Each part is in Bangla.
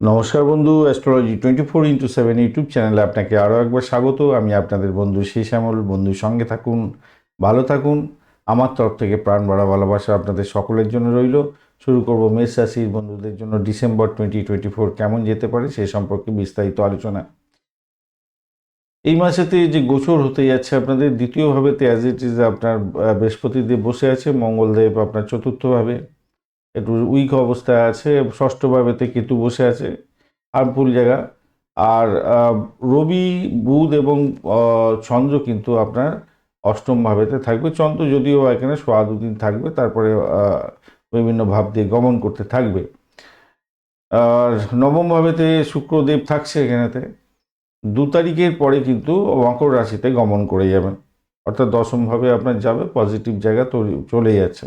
নমস্কার বন্ধু astrology twenty four into seven YouTube চ্যানেলে আপনাকে আরও একবার স্বাগত। আমি আপনাদের বন্ধু সেই শ্যামল বন্ধুর সঙ্গে থাকুন, ভালো থাকুন। আমার তরফ থেকে প্রাণ বাড়া ভালোবাসা আপনাদের সকলের জন্য রইল। শুরু করব মেষ রাশির বন্ধুদের জন্য ডিসেম্বর টোয়েন্টি টোয়েন্টি ফোর কেমন যেতে পারে সে সম্পর্কে বিস্তারিত আলোচনা। এই মাসেতে যে গোচর হতে যাচ্ছে আপনাদের, দ্বিতীয়ভাবেতে অ্যাজ ইট ইজ আপনার বৃহস্পতিদেব বসে আছে, মঙ্গলদেব আপনার চতুর্থভাবে। একটু উইক অবস্থায় আছে ষষ্ঠভাবেতে কেতু বসে আছে হার্মফুল জায়গা। আর রবি, বুধ এবং চন্দ্র কিন্তু আপনার অষ্টম ভাবেতে থাকবে। চন্দ্র যদিও এখানে সোয়া দুদিন থাকবে, তারপরে বিভিন্ন ভাব দিয়ে গমন করতে থাকবে। আর নবম ভাবেতে শুক্রদেব থাকছে এখানেতে দু তারিখের পরে কিন্তু মকর রাশিতে গমন করে যাবেন। অর্থাৎ দশমভাবে আপনার যাবে পজিটিভ জায়গা তৈরি চলে যাচ্ছে।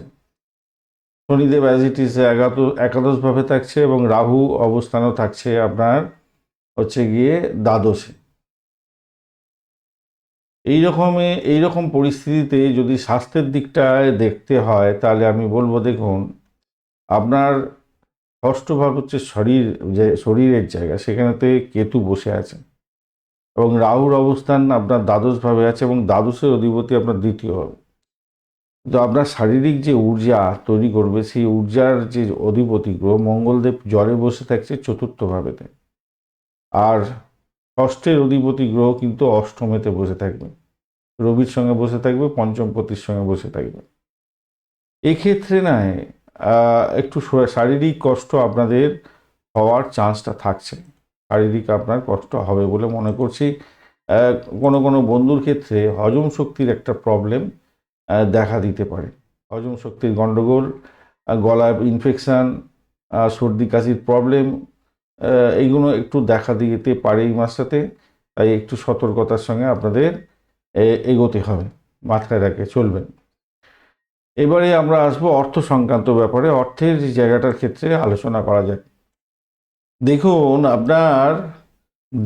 শনিদেব অ্যাজ ইট ইজ একাদশ, একাদশভাবে থাকছে এবং রাহু অবস্থানও থাকছে আপনার হচ্ছে গিয়ে দ্বাদশে। এই রকমে এই রকম পরিস্থিতিতে যদি স্বাস্থ্যের দিকটায় দেখতে হয়, তাহলে আমি বলব দেখুন, আপনার ষষ্ঠ ভাব হচ্ছে শরীর, যে শরীরের জায়গা, সেখানেতে কেতু বসে আছে। এবং রাহুর অবস্থান আপনার দ্বাদশভাবে আছে এবং দ্বাদশের অধিপতি আপনার দ্বিতীয় হবে। তো আপনার শারীরিক যে ঊর্জা তৈরি করবে, সেই ঊর্জার যে অধিপতি গ্রহ মঙ্গলদেব জ্বরে বসে থাকছে চতুর্থ ভাবেতে আর ষষ্ঠের অধিপতি গ্রহ কিন্তু অষ্টমেতে বসে থাকবে। রবির সঙ্গে বসে থাকবে পঞ্চমপতির সঙ্গে বসে থাকবে। এক্ষেত্রে নয় একটু শারীরিক কষ্ট আপনাদের হওয়ার চান্সটা থাকছে। শারীরিক আপনার কষ্ট হবে বলে মনে করছি। কোনো কোনো বন্ধুর ক্ষেত্রে হজম শক্তির একটা প্রবলেম দেখা দিতে পারে। হজম শক্তির গণ্ডগোল গলায় ইনফেকশান সর্দি, কাশির প্রবলেম এইগুলো একটু দেখা দিতে পারে এই মাসটাতে। তাই একটু সতর্কতার সঙ্গে আপনাদের এগোতে হবে, মাথায় রাখে চলবেন। এবারে আমরা আসব অর্থ সংক্রান্ত ব্যাপারে। অর্থের জায়গাটার ক্ষেত্রে আলোচনা করা যাক। দেখুন, আপনার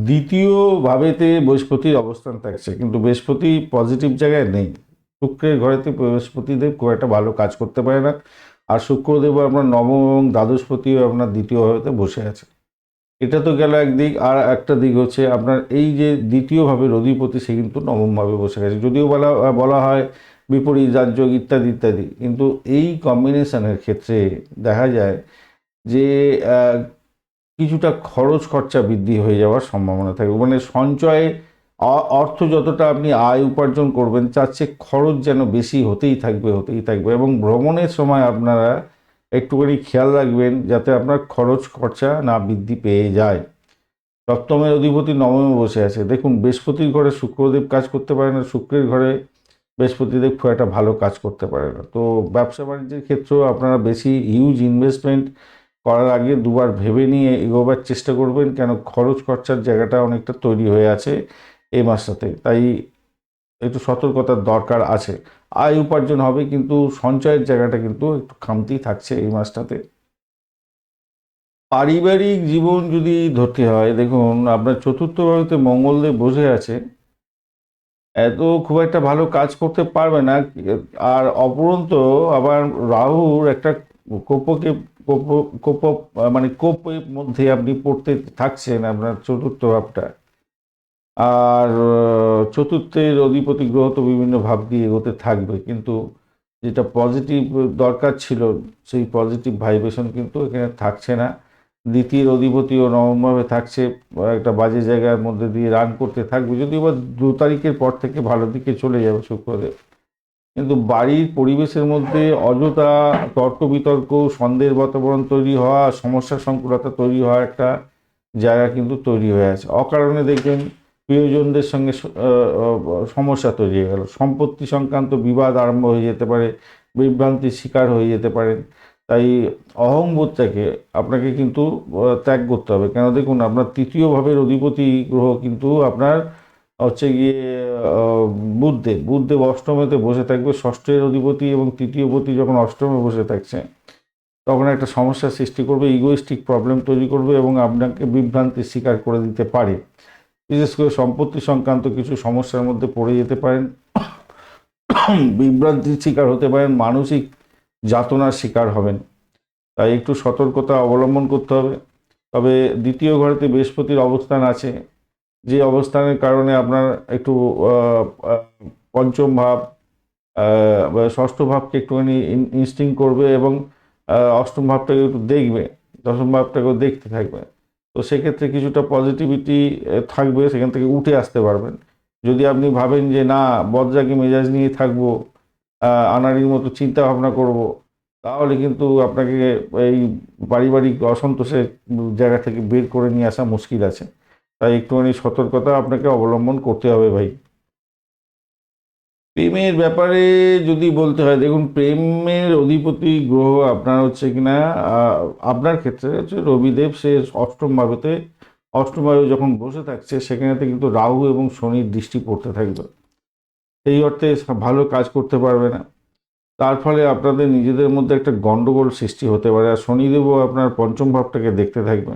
দ্বিতীয় ভাবেতে বৃহস্পতির অবস্থান থাকছে, কিন্তু বৃহস্পতি পজিটিভ জায়গায় নেই। শুক্রের ঘরেতে বৃহস্পতিদেব খুব একটা ভালো কাজ করতে পারে না। আর শুক্রদেব আপনার নবম এবং দ্বাদশপতিও আপনার দ্বিতীয় ভাবেতে বসে আছে। এটা তো গেল একদিক। আর একটা দিক হচ্ছে আপনার এই যে দ্বিতীয়ভাবে অধিপতি সে কিন্তু নবমভাবে বসে গেছে। যদিও বলা বলা হয় বিপরীত রাজযোগ ইত্যাদি ইত্যাদি। কিন্তু এই কম্বিনেশনের ক্ষেত্রে দেখা যায় যে কিছুটা খরচ খরচা বৃদ্ধি হয়ে যাওয়ার সম্ভাবনা থাকে। মানে সঞ্চয়ে অর্থ যতটা আপনি আয় উপার্জন করবেন, তার চেয়ে খরচ যেন বেশি হতেই থাকবে হতেই থাকবে। এবং ভ্রমণের সময় আপনারা একটুখানি খেয়াল রাখবেন যাতে আপনার খরচ খরচা না বৃদ্ধি পেয়ে যায়। সপ্তমের অধিপতি নবমে বসে আছে। দেখুন, বৃহস্পতির ঘরে শুক্রদেব কাজ করতে পারে না, শুক্রের ঘরে বৃহস্পতিদেব খুব একটা ভালো কাজ করতে পারে না। তো ব্যবসা বাণিজ্যের ক্ষেত্রেও আপনারা বেশি হিউজ ইনভেস্টমেন্ট করার আগে দুবার ভেবে নিয়ে এগোবার চেষ্টা করবেন, কেন খরচ খরচার জায়গাটা অনেকটা তৈরি হয়ে আছে। এই মাসটাতে। তাই একটু সতর্কতার দরকার আছে। আয় উপার্জন হবে কিন্তু সঞ্চয়ের জায়গাটা কিন্তু একটু খামতি থাকছে এই মাসটাতে। পারিবারিক জীবন যদি ধরতে হয়, দেখুন আপনার চতুর্থ ভাবেতে মঙ্গলদেব বসে আছে। এত খুব একটা ভালো কাজ করতে পারবে না। আর অপরন্ত আবার রাহুর একটা কোপকে, কোপ কোপ মানে কোপের মধ্যে আপনি পড়তে থাকছেন আপনার চতুর্থ ভাবটা। আর চতুর্থের অধিপতি গ্রহ তো বিভিন্ন ভাব দিয়ে এগোতে থাকবে, কিন্তু যেটা পজিটিভ দরকার ছিল, সেই পজিটিভ ভাইব্রেশন কিন্তু এখানে থাকছে না। দ্বিতীয় অধিপতিও নবমভাবে থাকছে, একটা বাজে জায়গার মধ্যে দিয়ে রান করতে থাকবে, যদিও বা দু তারিখের পর থেকে ভালো দিকে চলে যাবে শুক্রদেব। কিন্তু বাড়ির পরিবেশের মধ্যে অযথা তর্ক বিতর্ক সন্দেহের বাতাবরণ তৈরি হওয়া, সমস্যা সংকুলতা তৈরি হওয়া একটা জায়গা কিন্তু তৈরি হয়ে আছে। অকারণে দেখবেন প্রিয়জনদের সঙ্গে সমস্যা তৈরি হয়ে গেল। সম্পত্তি সংক্রান্ত বিবাদ আরম্ভ হয়ে যেতে পারে, বিভ্রান্তির শিকার হয়ে যেতে পারেন তাই অহংবোধটাকে আপনাকে কিন্তু ত্যাগ করতে হবে। কেন দেখুন, আপনার তৃতীয় ভাবের অধিপতি গ্রহ কিন্তু আপনার হচ্ছে গিয়ে বুধদেব বুধদেব অষ্টমেতে বসে থাকবে, ষষ্ঠের অধিপতি এবং তৃতীয় পতি যখন অষ্টমে বসে থাকছে, তখন একটা সমস্যার সৃষ্টি করবে ইগোইস্টিক প্রবলেম তৈরি করবে এবং আপনাকে বিভ্রান্তির শিকার করে দিতে পারে। বিশেষ করে সম্পত্তি সংক্রান্ত কিছু সমস্যার মধ্যে পড়ে যেতে পারেন। বিভ্রান্তির শিকার হতে পারেন, মানসিক যাতনার শিকার হবেন। তাই একটু সতর্কতা অবলম্বন করতে হবে। তবে দ্বিতীয় ঘরেতে বৃহস্পতির অবস্থান আছে। যে অবস্থানের কারণে আপনার একটু পঞ্চম ভাব ষষ্ঠ ভাবকে একটুখানি ইনস্টিং করবে এবং অষ্টম ভাবটাকে একটু দেখবে, দশম ভাবটাকেও দেখতে থাকবে। তো সেক্ষেত্রে কিছুটা পজিটিভিটি থাকবে, সেখান থেকে উঠে আসতে পারবেন। যদি আপনি ভাবেন যে, না, বদজাকি মেজাজ নিয়ে থাকব আনারির মতো চিন্তা ভাবনা করব, তাহলে কিন্তু আপনাকে এই পারিবারিক অসন্তোষের জায়গা থেকে বের করে নিয়ে আসা মুশকিল আছে। তাই একটুখানি সতর্কতা আপনাকে অবলম্বন করতে হবে ভাই। প্রেমের ব্যাপারে যদি বলতে হয়, দেখুন, প্রেমের অধিপতি গ্রহ আপনার হচ্ছে কিনা আপনার ক্ষেত্রে হচ্ছে রবিদেব, সে অষ্টম ভাবেতে অষ্টম ভাবে যখন বসে থাকছে, সেখানেতে কিন্তু রাহু এবং শনির দৃষ্টি পড়তে থাকবে। এই অর্থে ভালো কাজ করতে পারবে না। তার ফলে আপনাদের নিজেদের মধ্যে একটা গণ্ডগোল সৃষ্টি হতে পারে, আর শনিদেবও আপনার পঞ্চম ভাবটাকে দেখতে থাকবে।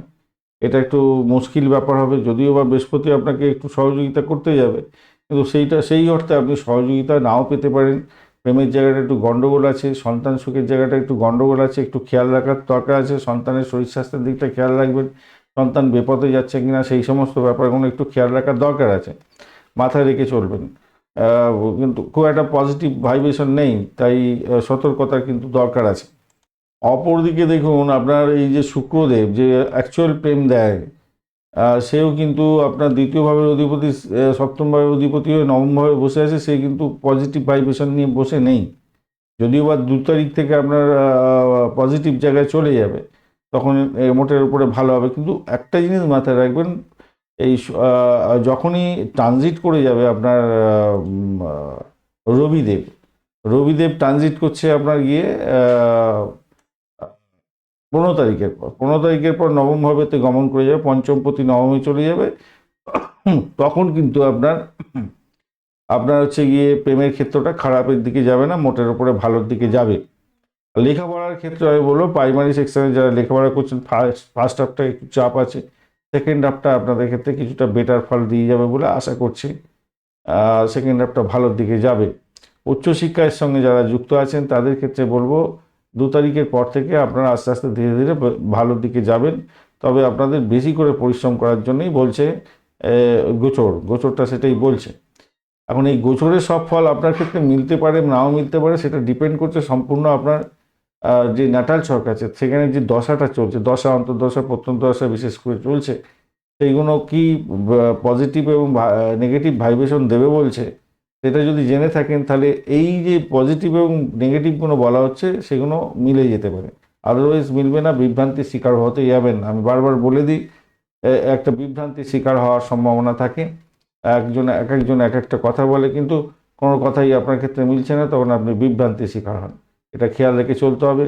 এটা একটু মুশকিল ব্যাপার হবে, যদিও বা বৃহস্পতি আপনাকে একটু সহযোগিতা করতে যাবে কিন্তু সেইটা সেই অর্থে আপনি সহযোগিতা নাও পেতে পারেন। প্রেমের জায়গাটা একটু গণ্ডগোল আছে সন্তান সুখের জায়গাটা একটু গণ্ডগোল আছে একটু খেয়াল রাখার দরকার আছে সন্তানের শরীর স্বাস্থ্যের দিকটা খেয়াল রাখবেন। সন্তান বিপদে যাচ্ছে কিনা সেই সমস্ত ব্যাপারগুলো একটু খেয়াল রাখার দরকার আছে মাথায় রেখে চলবেন। কিন্তু খুব একটা পজিটিভ ভাইব্রেশন নেই তাই আহ, সতর্কতার কিন্তু দরকার আছে। অপরদিকে দেখুন আপনার এই যে শুক্রদেব যে অ্যাকচুয়াল প্রেম দেয় সেও কিন্তু আপনার দ্বিতীয় ভাবের অধিপতি আহ, সপ্তম ভাবের অধিপতি হয়ে নবম ভাবে বসে আছে সে কিন্তু পজিটিভ ভাইব্রেশন নিয়ে বসে নেই। যদিও বা দু তারিখ থেকে আপনার পজিটিভ জায়গায় চলে যাবে তখন মোটের উপরে ভালো হবে। কিন্তু একটা জিনিস মাথায় রাখবেন এই যখনই ট্রানজিট করে যাবে আপনার রবিদেব রবিদেব ট্রানজিট করছে আপনার গিয়ে পনেরো তারিখের পর, পনেরো তারিখের পর নবম ভাবেতে গমন করে যাবে পঞ্চম প্রতি নবমে চলে যাবে। তখন কিন্তু আপনার আপনার হচ্ছে গিয়ে প্রেমের ক্ষেত্রটা খারাপের দিকে যাবে না, মোটের উপরে ভালোর দিকে যাবে। লেখাপড়ার ক্ষেত্রে আমি বলব প্রাইমারি সেকশনে যারা লেখাপড়া করছেন ফার্স্ট ফার্স্ট হাফটা একটু চাপ আছে। সেকেন্ড হাফটা আপনাদের ক্ষেত্রে কিছুটা বেটার ফল দিয়ে যাবে বলে আশা করছি। সেকেন্ড হাফটা ভালোর দিকে যাবে। উচ্চশিক্ষার সঙ্গে যারা যুক্ত আছেন, তাদের ক্ষেত্রে বলব দু তারিখের পর থেকে আপনারা আস্তে আস্তে ধীরে ধীরে ভালোর দিকে যাবেন। তবে আপনাদের বেশি করে পরিশ্রম করার জন্যই বলছে গোচর। গোচরটা সেটাই বলছে। এখন এই গোচরের সব ফল আপনার ক্ষেত্রে মিলতে পারে, নাও মিলতে পারে, সেটা ডিপেন্ড করছে সম্পূর্ণ আপনার যে ন্যাটাল ছক আছে, সেখানে যে দশাটা চলছে, দশা, অন্তর্দশা প্রত্যন্ত দশা বিশেষ করে চলছে সেইগুলো কি পজিটিভ এবং নেগেটিভ ভাইব্রেশন দেবে বলছে? সেটা যদি জেনে থাকেন, তাহলে এই যে পজিটিভ এবং নেগেটিভগুলো বলা হচ্ছে, সেগুলো মিলে যেতে পারে। আদারওয়াইজ মিলবে না, বিভ্রান্তির শিকার হতে যাবেন। আমি বারবার বলে দিই একটা বিভ্রান্তির শিকার হওয়ার সম্ভাবনা থাকে। একজন এক একজন এক একটা কথা বলে, কিন্তু কোনো কথাই আপনার ক্ষেত্রে মিলছে না, তখন আপনি বিভ্রান্তির শিকার হন। এটা খেয়াল রেখে চলতে হবে।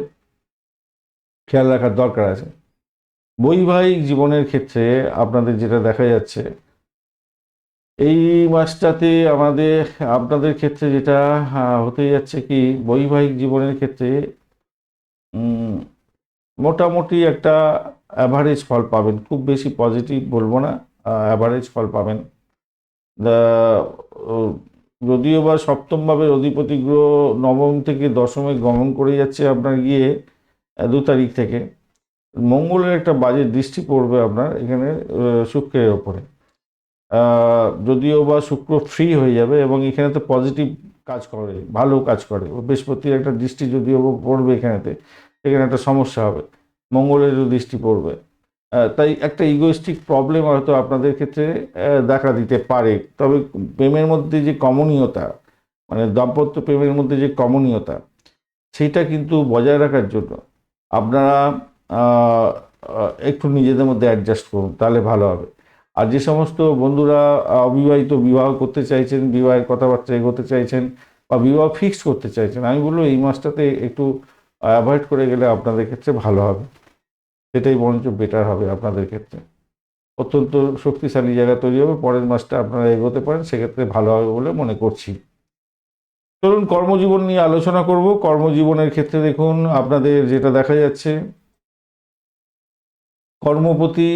খেয়াল রাখার দরকার আছে। বৈবাহিক জীবনের ক্ষেত্রে আপনাদের যেটা দেখা যাচ্ছে এই মাসটাতে আমাদের, আপনাদের ক্ষেত্রে যেটা হতে যাচ্ছে কি, বৈবাহিক জীবনের ক্ষেত্রে মোটামুটি একটা অ্যাভারেজ ফল পাবেন। খুব বেশি পজিটিভ বলব না অ্যাভারেজ ফল পাবেন। যদিও বা সপ্তমভাবে অধিপতি গ্রহ নবম থেকে দশমে গমন করে যাচ্ছে আপনার গিয়ে দু তারিখ থেকে। মঙ্গলের একটা বাজে দৃষ্টি পড়বে আপনার এখানে শুক্রের ওপরে। যদিও বা শুক্র ফ্রি হয়ে যাবে এবং এখানে তো পজিটিভ কাজ করে, ভালো কাজ করে। বৃহস্পতির একটা দৃষ্টি যদিও পড়বে এখানেতে, এখানে একটা সমস্যা হবে। মঙ্গলেরও দৃষ্টি পড়বে। তাই একটা ইগোইস্টিক প্রবলেম হয়তো আপনাদের ক্ষেত্রে দেখা দিতে পারে। তবে প্রেমের মধ্যে যে কমনীয়তা মানে দাম্পত্য প্রেমের মধ্যে যে কমনীয়তা সেইটা কিন্তু বজায় রাখার জন্য আপনারা একটু নিজেদের মধ্যে অ্যাডজাস্ট করুন, তাহলে ভালো হবে। আর যে সমস্ত বন্ধুরা অবিবাহিত বিবাহ করতে চাইছেন, বিবাহের কথাবার্তা এগোতে চাইছেন বা বিবাহ ফিক্স করতে চাইছেন, আমি বলব এই মাসটাতে একটু অ্যাভয়েড করে গেলে আপনাদের ক্ষেত্রে ভালো হবে। সেটাই বরঞ্চ বেটার হবে আপনাদের ক্ষেত্রে। অত্যন্ত শক্তিশালী জায়গা তৈরি হবে, পরের মাসটা আপনারা এগোতে পারেন, সেক্ষেত্রে ভালো হবে বলে মনে করছি। চলুন কর্মজীবন নিয়ে আলোচনা করব। কর্মজীবনের ক্ষেত্রে দেখুন, আপনাদের যেটা দেখা যাচ্ছে, কর্মপতি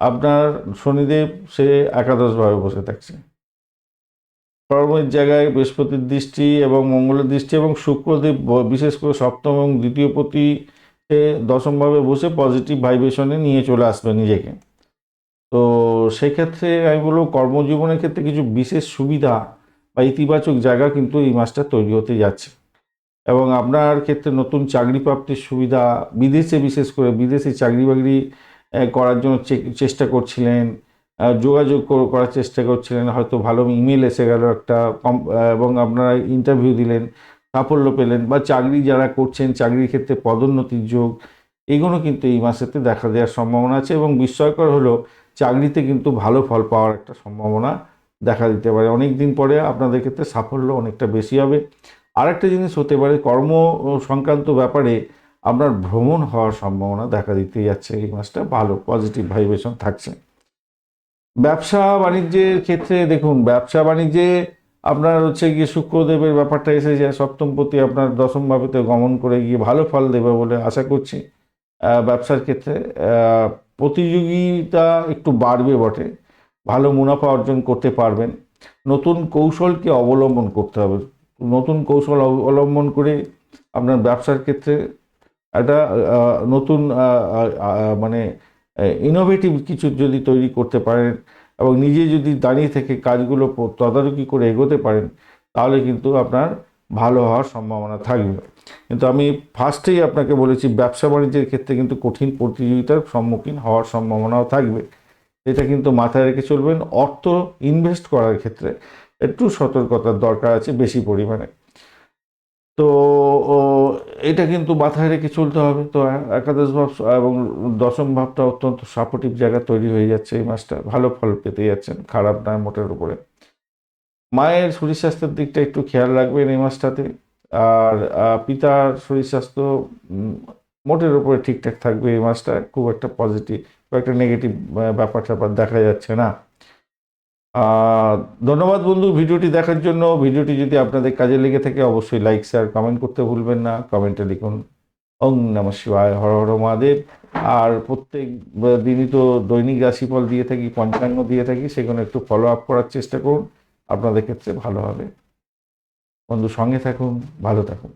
আপনার শনিদেব সে একাদশভাবে বসে থাকছে। কর্মের জায়গায় বৃহস্পতির দৃষ্টি এবং মঙ্গলের দৃষ্টি এবং শুক্রদেব বিশেষ করে সপ্তম এবং দ্বিতীয় সে দশমভাবে বসে পজিটিভ ভাইব্রেশনে নিয়ে চলে আসবে নিজেকে। তো সেক্ষেত্রে আমি বলব কর্মজীবনের ক্ষেত্রে কিছু বিশেষ সুবিধা বা ইতিবাচক জায়গা কিন্তু এই মাসটা তৈরি হতে যাচ্ছে। এবং আপনার ক্ষেত্রে নতুন চাকরি প্রাপ্তির সুবিধা, বিদেশে বিশেষ করে বিদেশে চাকরি বাকরি করার জন্য চেষ্টা করছিলেন যোগাযোগ করার চেষ্টা করছিলেন, হয়তো ভালো ইমেল এসে গেল একটা এবং আপনারা ইন্টারভিউ দিলেন, সাফল্য পেলেন, বা চাকরি যারা করছেন, চাকরির ক্ষেত্রে পদোন্নতির যোগ, এগুলো কিন্তু এই মাসেতে দেখা দেওয়ার সম্ভাবনা আছে এবং বিস্ময়কর হলো চাকরিতে কিন্তু ভালো ফল পাওয়ার একটা সম্ভাবনা দেখা দিতে পারে। অনেক দিন পরে আপনাদের ক্ষেত্রে সাফল্য অনেকটা বেশি হবে। আরেকটা জিনিস হতে পারে, কর্ম সংক্রান্ত ব্যাপারে আপনার ভ্রমণ হওয়ার সম্ভাবনা দেখা দিতে যাচ্ছে, এই মাসটা ভালো পজিটিভ ভাইব্রেশন থাকছে। ব্যবসা বাণিজ্যের ক্ষেত্রে দেখুন, ব্যবসা বাণিজ্যে আপনার হচ্ছে গিয়ে শুক্রদেবের ব্যাপারটা এসে যায় সপ্তমপতি আপনার দশম ভাবেতে গমন করে গিয়ে ভালো ফল দেবে বলে আশা করছি। ব্যবসার ক্ষেত্রে প্রতিযোগিতা একটু বাড়বে বটে, ভালো মুনাফা অর্জন করতে পারবেন। নতুন কৌশলকে অবলম্বন করতে হবে। নতুন কৌশল অবলম্বন করে আপনার ব্যবসার ক্ষেত্রে একটা নতুন মানে ইনোভেটিভ কিছু যদি তৈরি করতে পারেন এবং নিজে যদি দাঁড়িয়ে থেকে কাজগুলো তদারকি করে এগোতে পারেন, তাহলে কিন্তু আপনার ভালো হওয়ার সম্ভাবনা থাকবে। কিন্তু আমি ফার্স্টেই আপনাকে বলেছি, ব্যবসা বাণিজ্যের ক্ষেত্রে কিন্তু কঠিন প্রতিযোগিতার সম্মুখীন হওয়ার সম্ভাবনাও থাকবে। এটা কিন্তু মাথায় রেখে চলবেন, অর্থ ইনভেস্ট করার ক্ষেত্রে একটু সতর্কতার দরকার আছে বেশি পরিমাণে। তো এটা কিন্তু মাথায় রেখে চলতে হবে। তো, একাদশ ভাব এবং দশম ভাবটা অত্যন্ত সাপোর্টিভ জায়গা তৈরি হয়ে যাচ্ছে এই মাসটা। ভালো ফল পেতে যাচ্ছেন, খারাপ নয় মোটের উপরে। মায়ের শরীর স্বাস্থ্যের দিকটা একটু খেয়াল রাখবেন এই মাসটাতে। আর পিতার শরীর স্বাস্থ্য মোটের উপরে ঠিকঠাক থাকবে এই মাসটা। খুব একটা পজিটিভ খুব একটা নেগেটিভ ব্যাপার স্যাপার দেখা যাচ্ছে না। ধন্যবাদ বন্ধু ভিডিওটি দেখার জন্য। ভিডিওটি যদি আপনাদের কাজে লেগে থাকে, অবশ্যই লাইক শেয়ার কমেন্ট করতে ভুলবেন না। কমেন্টে লিখুন, ওং নম শিবায়, হর হর মহাদেব। আর প্রত্যেক দিনই তো দৈনিক রাশিফল দিয়ে থাকি পঞ্চাঙ্গ দিয়ে থাকি সেগুলো একটু ফলো আপ করার চেষ্টা করুন। আপনাদের ক্ষেত্রে ভালো হবে। বন্ধু সঙ্গে থাকুন, ভালো থাকুন।